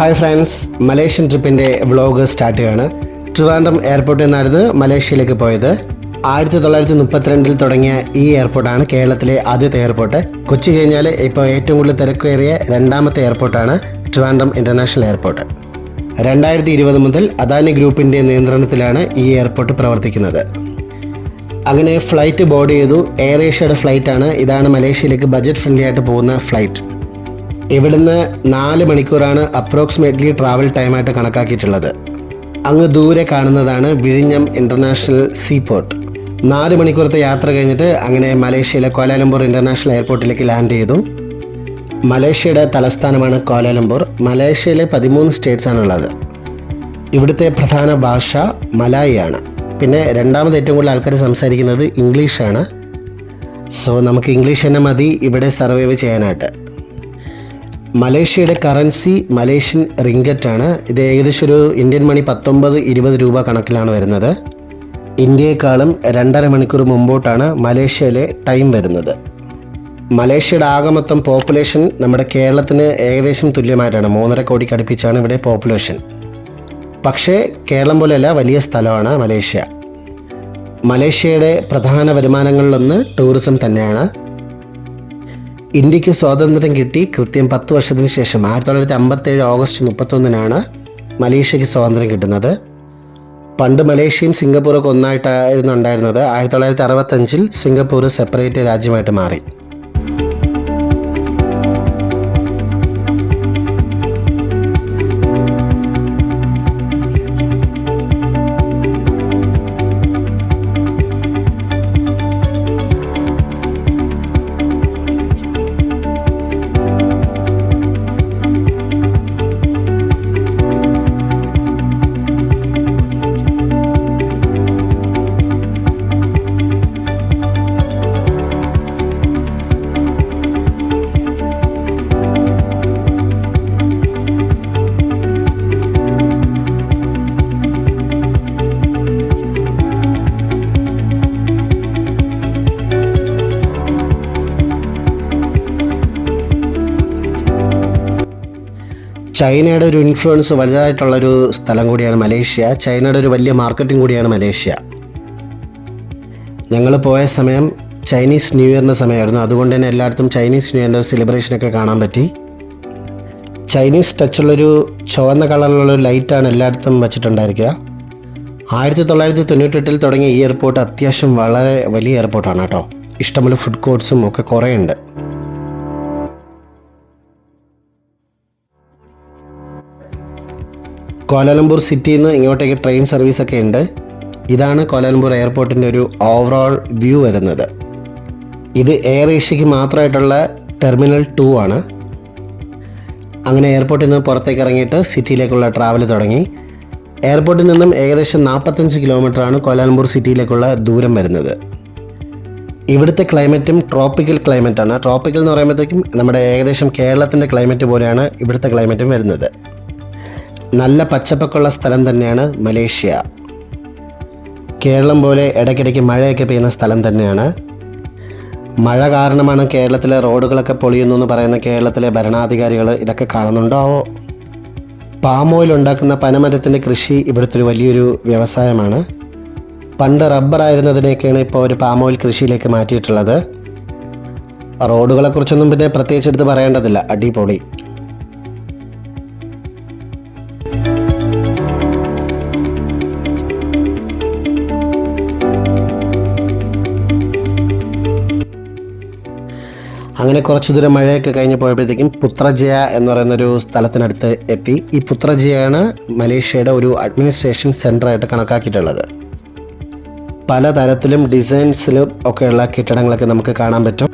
Hi friends Malaysian ട്രിപ്പിന്റെ vlog start ചെയ്യാണ്. ട്രിവാൻഡ്രം എയർപോർട്ടിൽ നിന്നായിരുന്നു മലേഷ്യയിലേക്ക് പോയത്. ആയിരത്തി തൊള്ളായിരത്തി മുപ്പത്തിരണ്ടിൽ തുടങ്ങിയ ഈ എയർപോർട്ടാണ് കേരളത്തിലെ ആദ്യത്തെ എയർപോർട്ട്. കൊച്ചി കഴിഞ്ഞാൽ ഇപ്പോൾ ഏറ്റവും കൂടുതൽ തിരക്കേറിയ രണ്ടാമത്തെ എയർപോർട്ടാണ് ട്രിവാൻഡ്രം ഇന്റർനാഷണൽ എയർപോർട്ട്. രണ്ടായിരത്തി ഇരുപത് മുതൽ അദാനി ഗ്രൂപ്പിന്റെ നിയന്ത്രണത്തിലാണ് ഈ എയർപോർട്ട് പ്രവർത്തിക്കുന്നത്. അങ്ങനെ ഫ്ലൈറ്റ് ബോർഡ് ചെയ്തു. എയർ ഏഷ്യയുടെ ഫ്ലൈറ്റാണ്. ഇതാണ് മലേഷ്യയിലേക്ക് ബജറ്റ് ഫ്രണ്ട്ലി ആയിട്ട് പോകുന്ന ഫ്ലൈറ്റ്. ഇവിടുന്ന് നാല് മണിക്കൂറാണ് അപ്രോക്സിമേറ്റ്ലി ട്രാവൽ ടൈമായിട്ട് കണക്കാക്കിയിട്ടുള്ളത്. അങ്ങ് ദൂരെ കാണുന്നതാണ് വിഴിഞ്ഞം ഇന്റർനാഷണൽ സീപോർട്ട് നാല് മണിക്കൂറത്തെ യാത്ര കഴിഞ്ഞിട്ട് അങ്ങനെ മലേഷ്യയിലെ കോലാലംപൂർ ഇന്റർനാഷണൽ എയർപോർട്ടിലേക്ക് ലാൻഡ് ചെയ്തു. മലേഷ്യയുടെ തലസ്ഥാനമാണ് കോലാലംപൂർ. മലേഷ്യയിലെ പതിമൂന്ന് സ്റ്റേറ്റ്സ് ഉള്ളത് ഇവിടുത്തെ പ്രധാന ഭാഷ മലായിയാണ്. പിന്നെ രണ്ടാമത് ഏറ്റവും കൂടുതൽ ആൾക്കാർ സംസാരിക്കുന്നത് ഇംഗ്ലീഷാണ്. സോ നമുക്ക് ഇംഗ്ലീഷ് തന്നെ മതി. ഇവിടെ സർവൈവ് ചെയ്യാനായിട്ട്. മലേഷ്യയുടെ കറൻസി മലേഷ്യൻ റിങ്കറ്റ് ആണ് ഇത് ഏകദേശം ഒരു ഇന്ത്യൻ മണി പത്തൊമ്പത് ഇരുപത് രൂപ കണക്കിലാണ് വരുന്നത്. ഇന്ത്യയെക്കാളും രണ്ടര മണിക്കൂർ മുമ്പോട്ടാണ് മലേഷ്യയിലെ ടൈം വരുന്നത്. മലേഷ്യയുടെ ആകെ മൊത്തം പോപ്പുലേഷൻ നമ്മുടെ കേരളത്തിന് ഏകദേശം തുല്യമായിട്ടാണ്. മൂന്നര കോടിക്ക് അടുപ്പിച്ചാണ് ഇവിടെ പോപ്പുലേഷൻ. പക്ഷേ കേരളം പോലെയല്ല വലിയ സ്ഥലമാണ് മലേഷ്യ. മലേഷ്യയുടെ പ്രധാന വരുമാനങ്ങളിലൊന്ന് ടൂറിസം തന്നെയാണ്. ഇന്ത്യയ്ക്ക് സ്വാതന്ത്ര്യം കിട്ടി കൃത്യം പത്ത് വർഷത്തിന് ശേഷം. ആയിരത്തി തൊള്ളായിരത്തി അമ്പത്തേഴ് ഓഗസ്റ്റ് മുപ്പത്തൊന്നിനാണ് മലേഷ്യക്ക് സ്വാതന്ത്ര്യം കിട്ടുന്നത്. പണ്ട് മലേഷ്യയും സിംഗപ്പൂറൊക്കെ ഒന്നായിട്ടായിരുന്നു ഉണ്ടായിരുന്നത് ആയിരത്തി തൊള്ളായിരത്തി അറുപത്തഞ്ചിൽ സിംഗപ്പൂർ സെപ്പറേറ്റ് രാജ്യമായിട്ട് മാറി. ചൈനയുടെ ഒരു ഇൻഫ്ലുവൻസ് വലുതായിട്ടുള്ളൊരു സ്ഥലം കൂടിയാണ് മലേഷ്യ. ചൈനയുടെ ഒരു വലിയ മാർക്കറ്റും കൂടിയാണ് മലേഷ്യ. ഞങ്ങൾ പോയ സമയം ചൈനീസ് ന്യൂ ഇയറിന്റെ സമയമായിരുന്നു. അതുകൊണ്ട് തന്നെ എല്ലായിടത്തും ചൈനീസ് ന്യൂ ഇയറിന്റെ സെലിബ്രേഷനൊക്കെ കാണാൻ പറ്റി. ചൈനീസ് ടച്ചുള്ളൊരു ചുവന്ന കളറിലുള്ള ലൈറ്റാണ് എല്ലായിടത്തും വെച്ചിട്ടുണ്ടായിരിക്കുക. ആയിരത്തി തൊള്ളായിരത്തി തൊണ്ണൂറ്റെട്ടിൽ തുടങ്ങിയ ഈ എയർപോർട്ട് അത്യാവശ്യം വളരെ വലിയ എയർപോർട്ടാണ് കേട്ടോ. ഇഷ്ടംപോലെ ഫുഡ് കോർട്സും ഒക്കെ കുറേ ഉണ്ട് കോലാലംപൂർ സിറ്റിയിൽ നിന്ന് ഇങ്ങോട്ടേക്ക് ട്രെയിൻ സർവീസ് ഒക്കെ ഉണ്ട്. ഇതാണ് കോലാലംപൂർ എയർപോർട്ടിന്റെ ഒരു ഓവറോൾ വ്യൂ വരുന്നത്. ഇത് എയർ ഏഷ്യയ്ക്ക് മാത്രമായിട്ടുള്ള ടെർമിനൽ ടു ആണ്. അങ്ങനെ എയർപോർട്ടിൽ നിന്ന് പുറത്തേക്ക് ഇറങ്ങിയിട്ട് സിറ്റിയിലേക്കുള്ള ട്രാവൽ തുടങ്ങി. എയർപോർട്ടിൽ നിന്നും ഏകദേശം നാൽപ്പത്തഞ്ച് കിലോമീറ്ററാണ് കോലാലംപൂർ സിറ്റിയിലേക്കുള്ള ദൂരം വരുന്നത്. ഇവിടുത്തെ ക്ലൈമറ്റും ട്രോപ്പിക്കൽ ക്ലൈമറ്റാണ് ട്രോപ്പിക്കൽ എന്ന് പറയുമ്പോഴത്തേക്കും നമ്മുടെ ഏകദേശം കേരളത്തിന്റെ ക്ലൈമറ്റ് പോലെയാണ് ഇവിടുത്തെ ക്ലൈമറ്റും വരുന്നത്. നല്ല പച്ചപ്പൊക്കെയുള്ള സ്ഥലം തന്നെയാണ് മലേഷ്യ. കേരളം പോലെ ഇടയ്ക്കിടയ്ക്ക് മഴയൊക്കെ പെയ്യുന്ന സ്ഥലം തന്നെയാണ്. മഴ കാരണമാണ് കേരളത്തിലെ റോഡുകളൊക്കെ പൊളിയുന്നു എന്ന് പറയുന്ന കേരളത്തിലെ ഭരണാധികാരികൾ ഇതൊക്കെ കാണുന്നുണ്ടാവോ? പാം ഓയിൽ ഉണ്ടാക്കുന്ന പനമരത്തിന്റെ കൃഷി ഇവിടുത്തെ ഒരു വലിയൊരു വ്യവസായമാണ്. പണ്ട് റബ്ബർ ആയിരുന്നതിനെയൊക്കെയാണ് ഇപ്പോൾ ഒരു പാം ഓയിൽ കൃഷിയിലേക്ക് മാറ്റിയിട്ടുള്ളത്. റോഡുകളെക്കുറിച്ചൊന്നും പിന്നെ പ്രത്യേകിച്ച് എടുത്ത് പറയേണ്ടതില്ല. അടിപൊളി. അങ്ങനെ കുറച്ചു ദൂരം മഴയൊക്കെ കഴിഞ്ഞ് പോയപ്പോഴത്തേക്കും പുത്രജയ എന്ന് പറയുന്ന ഒരു സ്ഥലത്തിനടുത്ത് എത്തി. ഈ പുത്രജയാണ് മലേഷ്യയുടെ ഒരു അഡ്മിനിസ്ട്രേഷൻ സെന്ററായിട്ട് കണക്കാക്കിയിട്ടുള്ളത്. പല പലതരത്തിലും ഡിസൈൻസിലും ഒക്കെയുള്ള കെട്ടിടങ്ങളൊക്കെ നമുക്ക് കാണാൻ പറ്റും.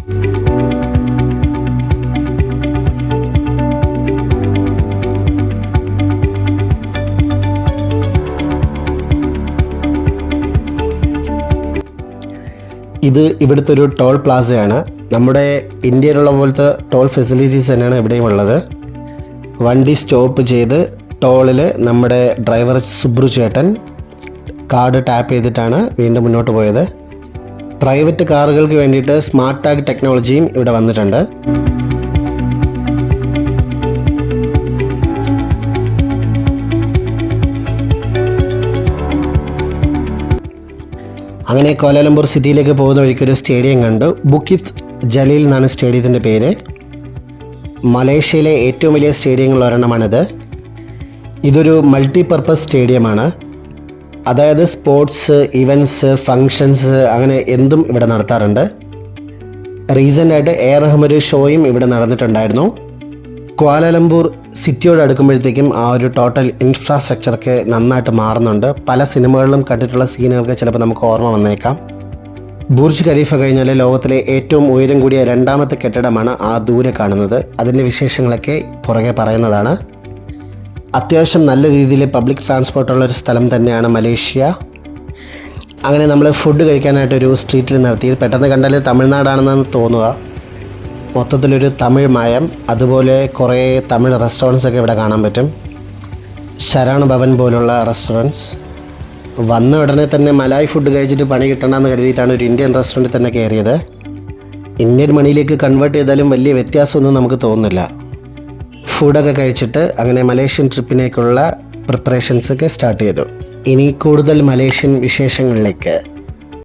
ഇത് ഇവിടുത്തെ ഒരു ടോൾ പ്ലാസയാണ്. നമ്മുടെ ഇന്ത്യയിലുള്ള പോലത്തെ ടോൾ ഫെസിലിറ്റീസ് തന്നെയാണ് ഇവിടെയും ഉള്ളത്. വണ്ടി സ്റ്റോപ്പ് ചെയ്ത് ടോളിൽ നമ്മുടെ ഡ്രൈവർ സുബ്രു ചേട്ടൻ കാർഡ് ടാപ്പ് ചെയ്തിട്ടാണ് വീണ്ടും മുന്നോട്ട് പോയത്. പ്രൈവറ്റ് കാറുകൾക്ക് വേണ്ടിയിട്ട് സ്മാർട്ട് ടാഗ് ടെക്നോളജിയും ഇവിടെ വന്നിട്ടുണ്ട്. അങ്ങനെ കോലാലംപൂർ സിറ്റിയിലേക്ക് പോകുന്ന വഴിക്കൊരു സ്റ്റേഡിയം കണ്ടു. ബുക്കിത്ത് ജലീൽ എന്നാണ് സ്റ്റേഡിയത്തിന്റെ പേര്. മലേഷ്യയിലെ ഏറ്റവും വലിയ സ്റ്റേഡിയങ്ങളിൽ ഒരെണ്ണമാണിത്. ഇതൊരു മൾട്ടി പർപ്പസ് സ്റ്റേഡിയമാണ്. അതായത് സ്പോർട്സ് ഇവന്റ്സ് ഫങ്ഷൻസ് അങ്ങനെ എന്തും ഇവിടെ നടത്താറുണ്ട്. റീസെന്റായിട്ട് എ റഹം ഷോയും ഇവിടെ നടന്നിട്ടുണ്ടായിരുന്നു. ക്വാലലംപൂർ സിറ്റിയോട് അടുക്കുമ്പോഴത്തേക്കും ആ ഒരു ടോട്ടൽ ഇൻഫ്രാസ്ട്രക്ചറൊക്കെ നന്നായിട്ട് മാറുന്നുണ്ട്. പല സിനിമകളിലും കണ്ടിട്ടുള്ള സീനുകൾക്ക് ചിലപ്പോൾ നമുക്ക് ഓർമ്മ വന്നേക്കാം. ബുർജ് ഖലീഫ കഴിഞ്ഞാൽ ലോകത്തിലെ ഏറ്റവും ഉയരം കൂടിയ രണ്ടാമത്തെ കെട്ടിടമാണ് ആ ദൂരെ കാണുന്നത്. അതിന്റെ വിശേഷങ്ങളൊക്കെ പുറകെ പറയുന്നതാണ്. അത്യാവശ്യം നല്ല രീതിയിൽ പബ്ലിക് ട്രാൻസ്പോർട്ടുള്ള ഒരു സ്ഥലം തന്നെയാണ് മലേഷ്യ. അങ്ങനെ നമ്മൾ ഫുഡ് കഴിക്കാനായിട്ട് ഒരു സ്ട്രീറ്റിൽ നിർത്തി. പെട്ടെന്ന് കണ്ടാൽ തമിഴ്നാടാണെന്ന് തോന്നുക. മൊത്തത്തിലൊരു തമിഴ് മയം. അതുപോലെ കുറേ തമിഴ് റെസ്റ്റോറന്റ്സ് ഒക്കെ ഇവിടെ കാണാൻ പറ്റും. ശരാണ് ഭവൻ പോലുള്ള റെസ്റ്റോറന്റ്സ് വന്ന ഉടനെ തന്നെ മലായ് ഫുഡ് കഴിച്ചിട്ട് പണി കിട്ടണമെന്ന് കരുതിയിട്ടാണ് ഒരു ഇന്ത്യൻ റെസ്റ്റോറന്റിൽ തന്നെ കയറിയത്. ഇന്ത്യൻ മണിയിലേക്ക് കൺവേർട്ട് ചെയ്താലും വലിയ വ്യത്യാസമൊന്നും നമുക്ക് തോന്നുന്നില്ല. ഫുഡൊക്കെ കഴിച്ചിട്ട് അങ്ങനെ മലേഷ്യൻ ട്രിപ്പിനേക്കുള്ള പ്രിപ്പറേഷൻസൊക്കെ സ്റ്റാർട്ട് ചെയ്തു. ഇനി കൂടുതൽ മലേഷ്യൻ വിശേഷങ്ങളിലേക്ക്.